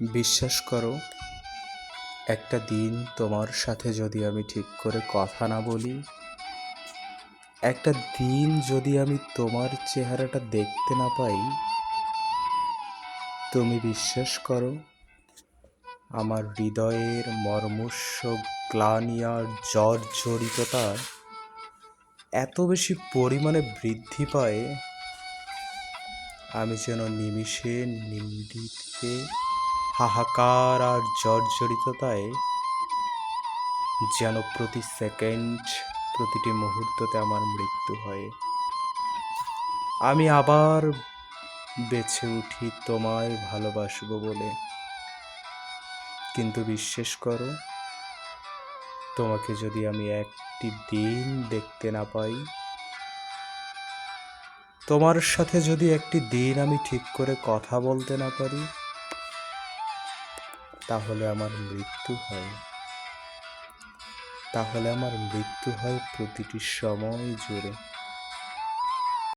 বিশ্বাস করো, একটা দিন তোমার সাথে যদি আমি ঠিক করে কথা না বলি, একটা দিন যদি আমি তোমার চেহারাটা দেখতে না পাই, তুমি বিশ্বাস করো, আমার হৃদয়ের মর্মস্ব গ্লানি আর জর্জরিততা এত বেশি পরিমাণে বৃদ্ধি পায়, আমি যেন নিমিষে নিন্দিতে হাহাকার আর জর্জরিততায় যেন প্রতি সেকেন্ড, প্রতিটি মুহূর্ততে আমার মৃত্যু হয়। আমি আবার বেছে উঠি, তোমায় ভালোবাসবো বলে। কিন্তু বিশ্বাস করো, তোমাকে যদি আমি একটি দিন দেখতে না পাই, তোমার সাথে যদি একটি দিন আমি ঠিক করে কথা বলতে না পারি তাহলে আমার মৃত্যু হয়। তাহলে আমার মৃত্যু হয় প্রতিটি সময় জুড়ে।